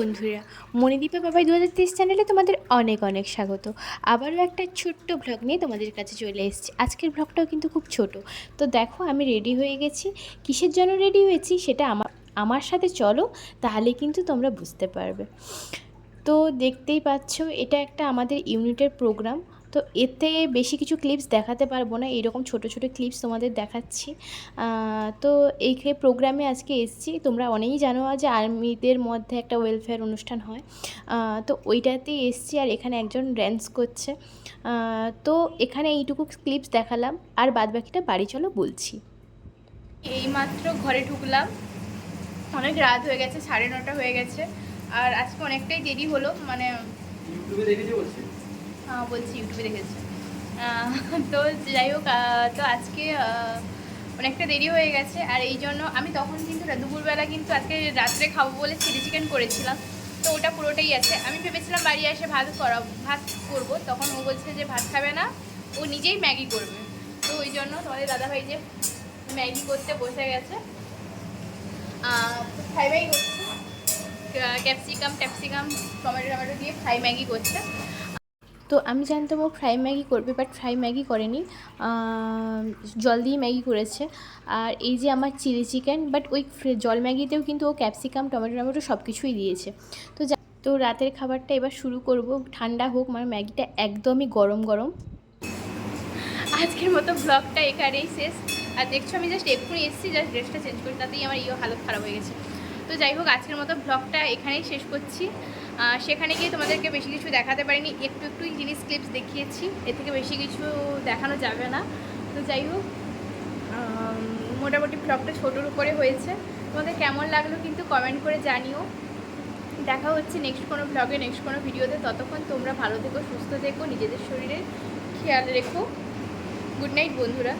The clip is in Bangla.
বন্ধুরা, মণিদীপা বাবাই দু হাজার তেইশ চ্যানেলে তোমাদের অনেক অনেক স্বাগত। আবারও একটা ছোট্ট ভ্লগ নিয়ে তোমাদের কাছে চলে এসেছি। আজকের ভ্লগটাও কিন্তু খুব ছোট। তো দেখো, আমি রেডি হয়ে গেছি। কিসের জন্য রেডি হয়েছি সেটা আমার আমার সাথে চলো, তাহলে কিন্তু তোমরা বুঝতে পারবে। তো দেখতেই পাচ্ছ, এটা একটা আমাদের ইউনিটের প্রোগ্রাম তো এতে বেশি কিছু ক্লিপস দেখাতে পারব না এরকম ছোট ছোট ক্লিপস তোমাদের দেখাচ্ছি। তো এই প্রোগ্রামে আজকে এসেছি তোমরা অনেকেই জানো যে আর্মিদের মধ্যে একটা ওয়েলফেয়ার অনুষ্ঠান হয়। তো ওইটাতেই এসেছি আর এখানে একজন ড্যান্স করছে। তো এখানে এইটুকু ক্লিপস দেখালাম আর বাদবাকিটা বাড়ি চলো বলছি। এইমাত্র ঘরে ঢুকলাম অনেক রাত হয়ে গেছে সাড়ে নটা হয়ে গেছে আর আজকে অনেকটাই দেরি হলো মানে ইউটিউবে দেখেছি বলছি। বলছি ইউটিউবে দেখেছি। তো যাই হোক তো আজকে অনেকটা দেরি হয়ে গেছে, আর এই জন্য আমি তখন কিন্তু দুপুরবেলা কিন্তু আজকে রাত্রে খাব বলে চিলি চিকেন করেছিলাম। তো ওটা পুরোটাই আছে। আমি ভেবেছিলাম বাড়ি এসে ভাত করা, ভাত করব। তখন ও বলছে যে ভাত খাবে না, ও নিজেই ম্যাগি করবে। তো ওই জন্য তোমাদের দাদাভাই যে ম্যাগি করতে বসে গেছে। ফ্রাই ম্যাগি করছে। ক্যাপসিকাম ট্যাপসিকাম টমেটো টমেটো দিয়ে ফ্রাই ম্যাগি করছে। তো আমি জানতাম ও ফ্রাই ম্যাগি করবে বাট ফ্রাই ম্যাগি করেনি। জল দিয়ে ম্যাগি করেছে। আর এই যে আমার চিলি চিকেন বাট ওই জল ম্যাগিতেও কিন্তু ও ক্যাপসিকাম টমেটো টমেটো সব কিছুই দিয়েছে। তো তো রাতের খাবারটা এবার শুরু করব। ঠান্ডা হোক মানে ম্যাগিটা একদমই গরম গরম। আজকের মতো ব্লগটা এখানেই শেষ। আর দেখছ, আমি জাস্ট এক্ষুনি এসেছি জাস্ট ড্রেসটা চেঞ্জ করি, তাতেই আমার ইয়ে হালত খারাপ হয়ে গেছে। তো যাই হোক, আজকের মতো ব্লগটা এখানেই শেষ করছি। সেখানে গিয়ে তোমাদেরকে বেশি কিছু দেখাতে পারিনি, একটু একটু জিনিস ক্লিপস দেখিয়েছি এর থেকে বেশি কিছু দেখানো যাবে না। তো যাই হোক মোটামুটি ব্লগটা ছোটোর উপরে হয়েছে। তোমাদের কেমন লাগল কিন্তু কমেন্ট করে জানিও। দেখা হচ্ছে নেক্সট কোনো ব্লগে নেক্সট কোনো ভিডিওতে ততক্ষণ তোমরা ভালো থেকো, সুস্থ থেকো, নিজেদের শরীরের খেয়াল রেখো। গুড নাইট বন্ধুরা।